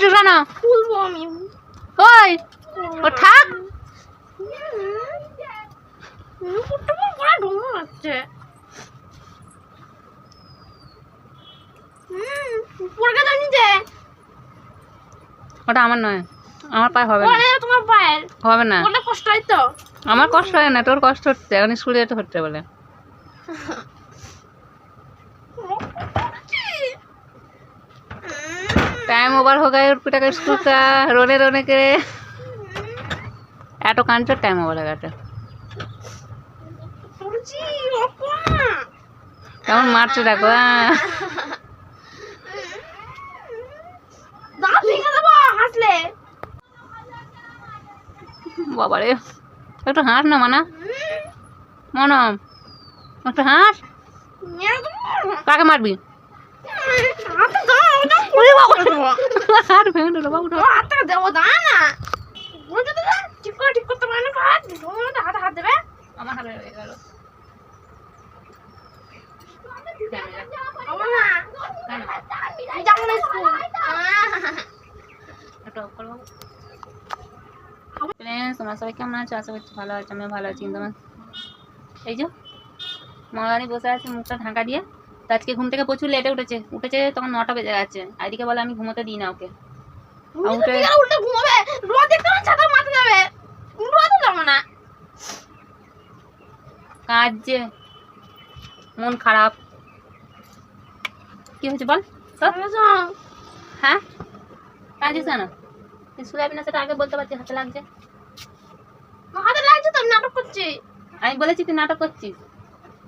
খুলছিস কেন খুলবো আমি। ওই ও থাক। ওটা আমার নয় আমার পায়ে হবে না। তোমার পায়ের। হবে না। পড়লে কষ্ট হয় তো। আমার কষ্ট হয় না তোর কষ্ট হচ্ছে এখন স্কুলে যেতে হচ্ছে বলে। টাইম ওভার हो गया और पिटा का स्कूल का रोने रोने के এত কাঞ্চর টাইম ওভার হয়ে গেছে পড়ছি বাবা কেমন মারছে দেখো হ্যাঁ। দাঁত ভেঙে দেবো হাসলে বাবারে একটু হাস না মানা মনম একটু হাস মেরে দেবো কাকে মারবি হাতে দাও ওটা ওরে বাবা। ভেঙে দিল বাবু ও হাতটা দেবো না। বুঝতে ঠিক করে ঠিক করতে পারে না হাত। হাতে দেবে? আমার হাতে লেগে গেল। তোমরা সবাই কেমন আছো? আশা করছি ভালো আছো আমি ভালো আছি। তোমার এই যে মহারানি বসে আছে মুখটা ঢাকা দিয়ে। তো আজকে ঘুম থেকে প্রচুর লেটে উঠেছে। উঠেছে তখন নটা বেজে গেছে। আর এদিকে বলে আমি ঘুমোতে দিই না ওকে। উল্টে উল্টে ঘুমাবে। রোদ দেখতে ছাতা মাথা যাবে রোদ যাব না। কাজ যে মন খারাপ। কি হয়েছে বল? হ্যাঁ? কাজ না সেটা আগে বলতে পারছি হাতে লাগছে। হাতে লাগছে তো আমি নাটক করছি। আমি বলেছি তুই নাটক করছিস।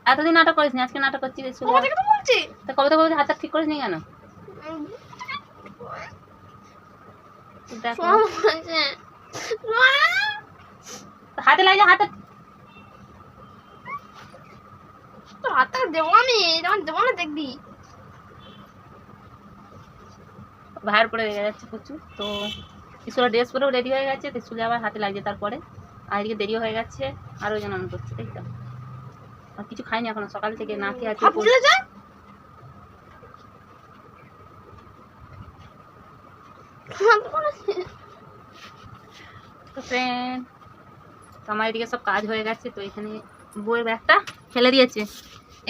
এতদিন নাটক করিস আজকে নাটক করছিস থেকে তো বলছি? তা কবে তো কবে হাতটা ঠিক করিস নি কেন হাতে লাগছে হাতে। হাতটা দেবো আমি যখন দেবো না দেখবি। ভাইয়ের পরে রেগে যাচ্ছে প্রচুর তো ড্রেস পরেও রেডি হয়ে গেছে তো স্কুলে আবার হাতে লাগছে তারপরে। আর এদিকে দেরি হয়ে গেছে আর ওই জন্য আমি করছি তাই তো? কিছু খাইনি এখনও সকাল থেকে না খেয়ে আছি তো ফ্রেন্ড তো আমার এদিকে সব কাজ হয়ে গেছে তো এখানে বইয়ের ব্যাগটা ফেলে দিয়েছে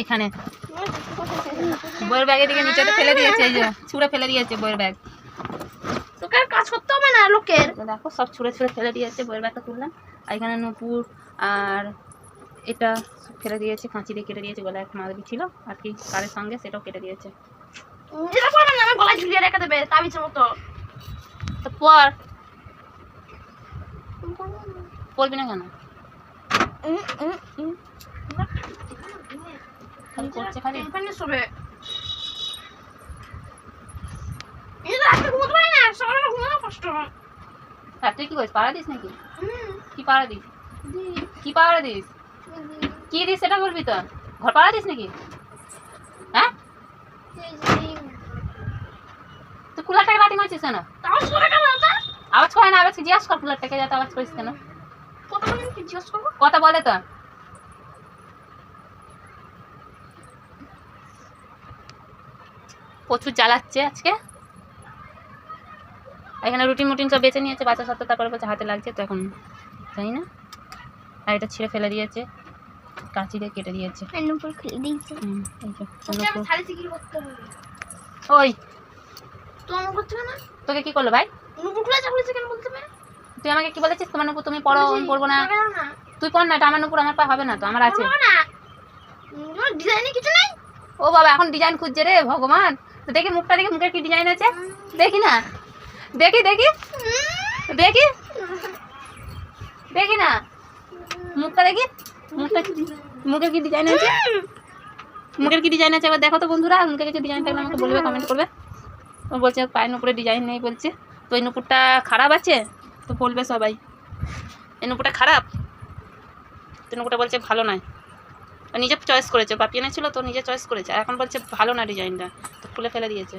এখানে। বইয়ের ব্যাগ এদিকে নিচেতে ফেলে দিয়েছে এই যে ছুঁড়ে ফেলে দিয়েছে বইয়ের ব্যাগ। তোকে আর কাজ করতে হবে না লোকের। দেখো সব ছুঁড়ে ছুঁড়ে ফেলে দিয়েছে বইয়ের ব্যাগটা তুললাম। আর এখানে নুপুর আর এটা ফেলে দিয়েছে কাঁচি দিয়ে কেটে দিয়েছে গলায় এক মাদবি ছিল আর কি কারের সঙ্গে সেটাও কেটে দিয়েছে। যেটা করবে না আমি গলায় ঝুলিয়ে রেখে দেবে তাবিজের মতো। তো পর। পড়বি না কেন? রাত্রে না কষ্ট। হয় কি করিস? পাড়া দিস নাকি? কি পাড়া দিস। কি পাড়া দিস? কি দিস সেটা করবি তো? ঘর পাড়া দিস নাকি? হ্যাঁ। তুই কুলারটাকে লাঠি মারছিস কেন? আওয়াজ করে না আওয়াজ জিজ্ঞাসা কর কুলারটাকে যাতে আওয়াজ করিস কেন। কথা বলে তো। প্রচুর জ্বালাচ্ছে আজকে। এখানে রুটিন মুটিন সব বেছে নিয়েছে বাচ্চা সাথে তারপরে বলছে হাতে লাগছে তো এখন জানি না। আর এটা ছিঁড়ে ফেলে দিয়েছে। কাঁচি দিয়ে কেটে দিয়েছে। ওই। তোকে কি করল ভাই? তুই আমাকে কি বলেছিস? তোমার নুপুর তুমি পড়ো আমি পড়ব না। তুই পড় না এটা আমার নুপুর আমার পা হবে না তো আমার আছে। না। ডিজাইনে কিছু নেই? ও বাবা এখন ডিজাইন খুঁজছে রে ভগবান। তো দেখি মুখটা দেখি মুখের কি ডিজাইন আছে। দেখি না। দেখি দেখি। দেখি। দেখি না। মুখটা দেখি। মুখটা কি মুখের কি ডিজাইন আছে মুখের কি ডিজাইন আছে একবার দেখো তো বন্ধুরা, মুখে কিছু ডিজাইন থাকলে আমাকে বলবে কমেন্ট করবে। ও বলছে, পায়ের উপরে ডিজাইন নেই বলছে। তো এই নুপুরটা খারাপ আছে? তো বলবে সবাই। এই নুপুরটা খারাপ? তো নুপুরটা বলছে, ভালো নয়। নিজে চয়েস করেছে পাপি এনেছিল তো নিজে চয়েস করেছে। আর এখন বলছে, ভালো না ডিজাইনটা তো খুলে ফেলে দিয়েছে।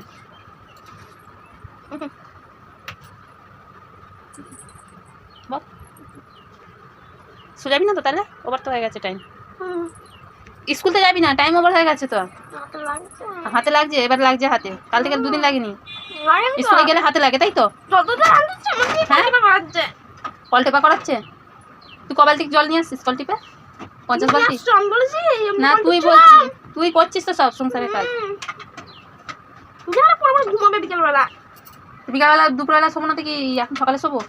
শুয়ে যাবি না তো তাহলে? ওভার তো হয়ে গেছে টাইম স্কুলতে যাবি না? টাইম ওভার হয়ে গেছে তো? হাতে লাগছে। এবার লাগছে হাতে। কাল থেকে দুদিন লাগেনি। লাগে স্কুলে গেলে হাতে লাগে তাই তো? হ্যাঁ? কল টেপা করাচ্ছে? তুই কবাল থেকে জল নিয়ে আসছিস কল টিপে? পঞ্চাশ বালতি না তুই বলছিস তুই করছিস তো সব সংসারের কাজ। বিকেলবেলা। দুপুরবেলা শোবো না থেকে এখন সকালে শোবো?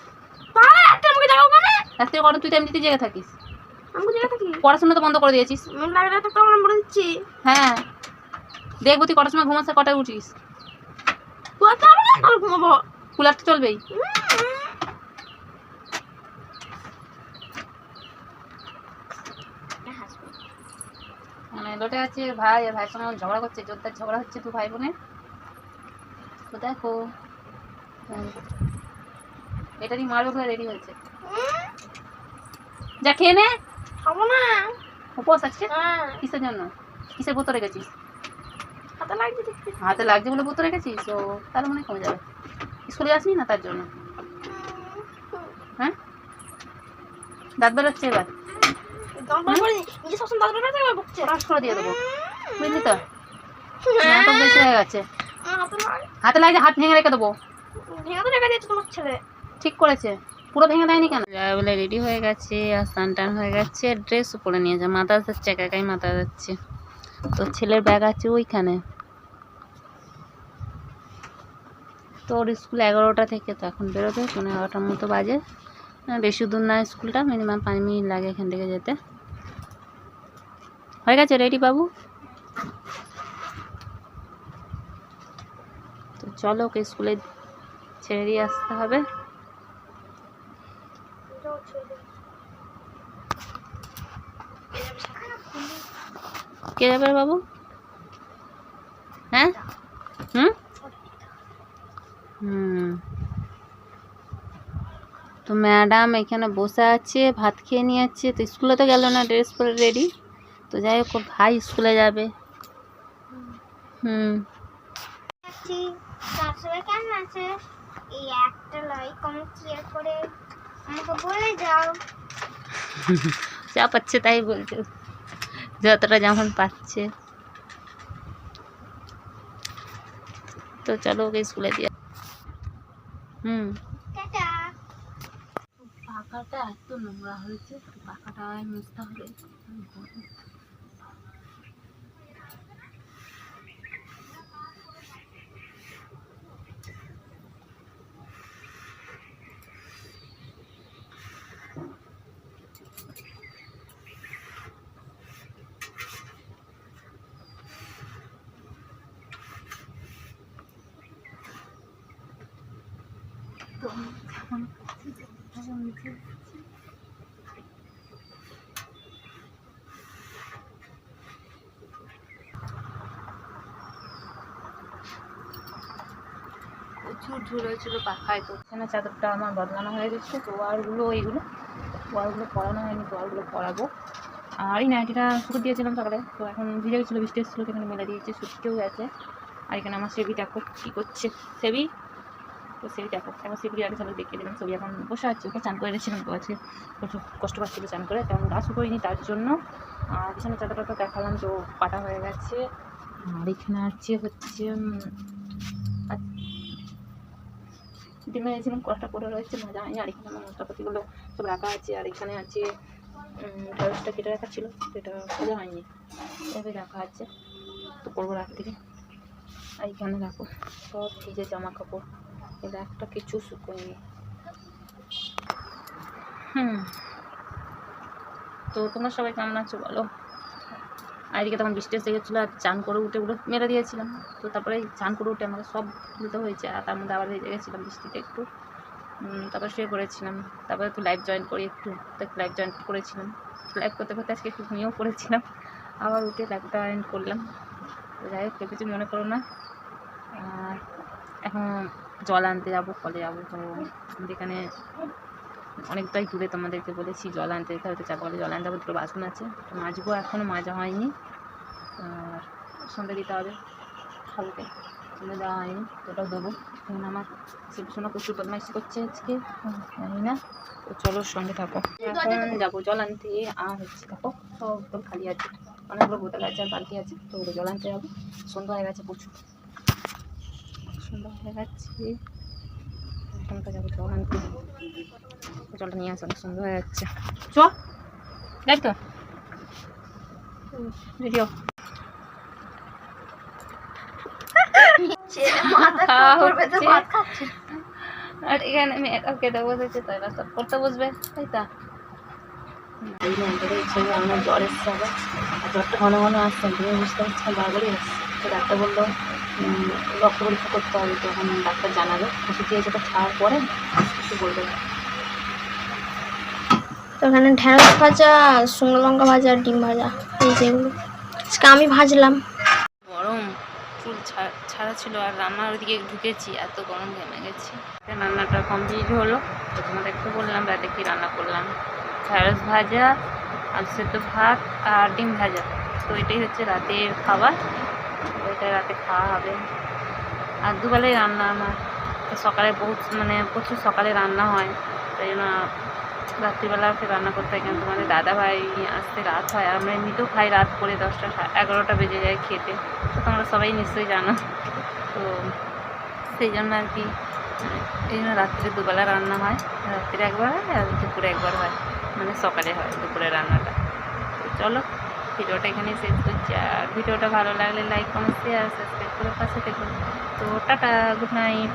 কেন রাত্রে কখন তুই তো এমনিতে জেগে থাকিস। আমাকে জায়গা থাকি। পড়াশোনা তো বন্ধ করে দিয়েছিস। আমি লাগে তো তখন বলে দিচ্ছি হ্যাঁ। দেখব তুই কটার সময় ঘুমাস কটায় উঠিস। ঘুমাবো? কুলার তো চলবেই। মানে লোটে আছে ভাই ভাইয়ের সঙ্গে ঝগড়া করছে জোরদার ঝগড়া হচ্ছে দু ভাই বোনের। তো দেখো। এটারই মারবে রেডি হয়েছে। যা খেয়ে নে। খাব না। উপোস আছে হ্যাঁ। কিসের জন্য? কিসের বোতল রেখেছিস হাতে লাগছে হাতে লাগছে বলে বোতল রেখেছিস তো তাহলে মনে হয় কমে যাবে। স্কুলে যাসনি না তার জন্য? হ্যাঁ? দাঁত বেরোচ্ছে এবার? করে দিয়ে দেবো। বুঝলি তো? নাটক বেশি হয়ে গেছে। হাতে লাগছে। হাত ভেঙে রেখে দেবো। ঠিক করেছে। পুরো ভেঙে দেয়নি কেন? বলে রেডি হয়ে গেছে আর স্নান টান হয়ে গেছে ড্রেসও পরে নিয়ে নিয়েছে মাথা যাচ্ছে একা একাই মাথা যাচ্ছে। তো ছেলের ব্যাগ আছে ওইখানে। তো ওর স্কুল এগারোটা থেকে তো এখন বেরোবে পনেরো এগারোটার মতো বাজে। না, বেশি দূর না স্কুলটা মিনিমাম পাঁচ মিনিট লাগে এখান থেকে যেতে। হয়ে গেছে রেডি বাবু? তো চলো ওকে স্কুলে ছেড়ে দিয়ে আসতে হবে। কে যাবে বাবু? হ্যাঁ? হুম? হুম। তো ম্যাডাম এখানে বসে আছে, ভাত খেয়ে নিয়েছে তো স্কুলে তো গেল না, ড্রেস পরে রেডি তো যাই হোক ভাই স্কুলে যাবে। হুম। যা পাচ্ছে তাই বলছে যতটা যেমন পাচ্ছে তো চলো ওকে স্কুলে দিয়ে হুম টাটা পাখাটা এত নোংরা হয়েছে পাখাটা মুছতে হবে এখন। প্রচুর ঝুল হয়েছিল পাখায় তো। এখানে চাদরটা আমার বদলানো হয়ে গেছে তো ওয়ারগুলো এইগুলো। ওয়ারগুলো পরানো হয়নি ওয়ারগুলো পরাবো। আর এই নাইটিটা শুরু দিয়েছিলাম সকালে, তো এখন ভিজে গেছিল, বৃষ্টি এসেছিল, তো এখানে মেলে দিয়েছে শুকিয়েও গেছে। আর এখানে আমার সেবি দেখো কী করছে? সেবি? তো সেবি দেখো, এখন সেবি আগে সবাই দেখিয়ে দেবেন সেবি এখন বসে আছে, ওকে চান করে রেখেছিলাম তো আছে প্রচুর কষ্ট পাচ্ছিল চান করে, তেমন গাছও করিনি তার জন্য। আর বিছানা চাদরটা তো দেখালাম, তো পাটা হয়ে গেছে। আর এখানে আছে হচ্ছে ডিমে কষ্ট করে রয়েছে, মজা হয়নি। আর এখানে আমার মশলাপাতিগুলো সব রাখা আছে, আর এখানে আছে ঢেঁড়সটা কেটে রাখা ছিল, সেটা মজা হয়নি। এভাবে রাখা আছে, তো করব রাখ থেকে আর এখানে রাখো সব ভিজে জামা কাপড় এটা একটা কিছু শুকোয়নি। হুম। তো তোমরা সবাই কেমন আছো বলো? এদিকে তখন বৃষ্টি এসে গেছিল আর চান করে উঠে উঠে মেরে দিয়েছিলাম। তো তারপরে চান করে উঠে আমাকে সব তুলতে হয়েছে আর তার মধ্যে আবার ভেজে গেছিলাম বৃষ্টিতে একটু। তারপর শুয়ে পড়েছিলাম। তারপরে একটু লাইভ জয়েন করি একটু। লাইভ জয়েন করেছিলাম। লাইভ করতে করতে আজকে একটু ঘুমিয়েও পড়েছিলাম। আবার উঠে লাইভটা জয়েন করলাম। যাই হোক কিছু মনে করো না। এখন জল আনতে যাব কলে যাব। তো এখানে অনেকটাই দূরে তোমাদেরকে বলেছি জল আনতে যেতে হয়তো চাপা কলে জল আনতে যাব দুটো বাসন আছে। তো মাজবো এখনও মাজা হয়নি। আর সন্ধ্যে দিতে হবে হালকে। সন্ধ্যে দেওয়া হয়নি ওটাও দেবো। এখন আমার শিবসোনা প্রচুর বদমাইশি করছে আজকে জানি না। তো চলো সঙ্গে থাকো। এখন যাব জল আনতে আর হচ্ছে দেখো সব একদম খালি আছে। অনেকগুলো বোতল আছে আর বালতি আছে তো জল আনতে যাব। সন্ধ্যা হয়ে গেছে প্রচুর। এখন তো যাব জল আনতে জলটা নিয়ে আসো অনেক সুন্দর হয়ে যাচ্ছে। চ যাই তো। ভিডিও আর এখানে মেয়েটাও খেতে বসেছে তাই না? সব করতে বসবে তাই তা? জ্বর এসছে আবার। জ্বরটা ঘন ঘন আসছে তুমি বুঝতে পারছি বারবারই আসছে। ডাক্তার বলল রক্ত পরীক্ষা করতে হবে তখন ডাক্তার জানাবে। ওষুধ দিয়েছে তো খাওয়ার পরে কিছু বলবে না। তো এখানে ঢেঁড়স ভাজা শুকনো লঙ্কা ভাজা আর ডিম ভাজা এই যেগুলো আজকে আমি ভাজলাম। গরম চুল ছাড়া ছিল আর রান্নার ওদিকে ঢুকেছি এত গরম ঘেমে গেছি। রান্নাটা কমপ্লিট হলো। তো তোমাদের একটু বললাম রাতে কি রান্না করলাম? ঢেঁড়স ভাজা আর সেদ্ধ ভাত আর ডিম ভাজা। তো এটাই হচ্ছে রাতের খাবার। ওইটাই রাতে খাওয়া হবে। আর দুবেলায় রান্না আমার। তো সকালে বহুত মানে প্রচুর সকালে রান্না হয়। তাই জন্য রাত্রিবেলা ফের রান্না করতে হয়। কেন তোমাদের দাদা ভাই আসতে রাত হয়। আর আমরা এমনিতেও খাই রাত করে দশটা এগারোটা বেজে যায় খেতে। তো তোমরা সবাই নিশ্চয়ই জানো। তো সেই জন্য আর কি, এই জন্য রাত্রে দুবেলা রান্না হয়। রাত্রে একবার হয় আর দুপুরে একবার হয়। মানে সকালে হয় দুপুরে রান্নাটা। চলো। ভিডিওটা এখানে শেষ করছি। আর ভিডিওটা ভালো লাগলে লাইক কমেন্ট শেয়ার সাবস্ক্রাইব করে পাশে দেখুন তো টাটা গুড নাইট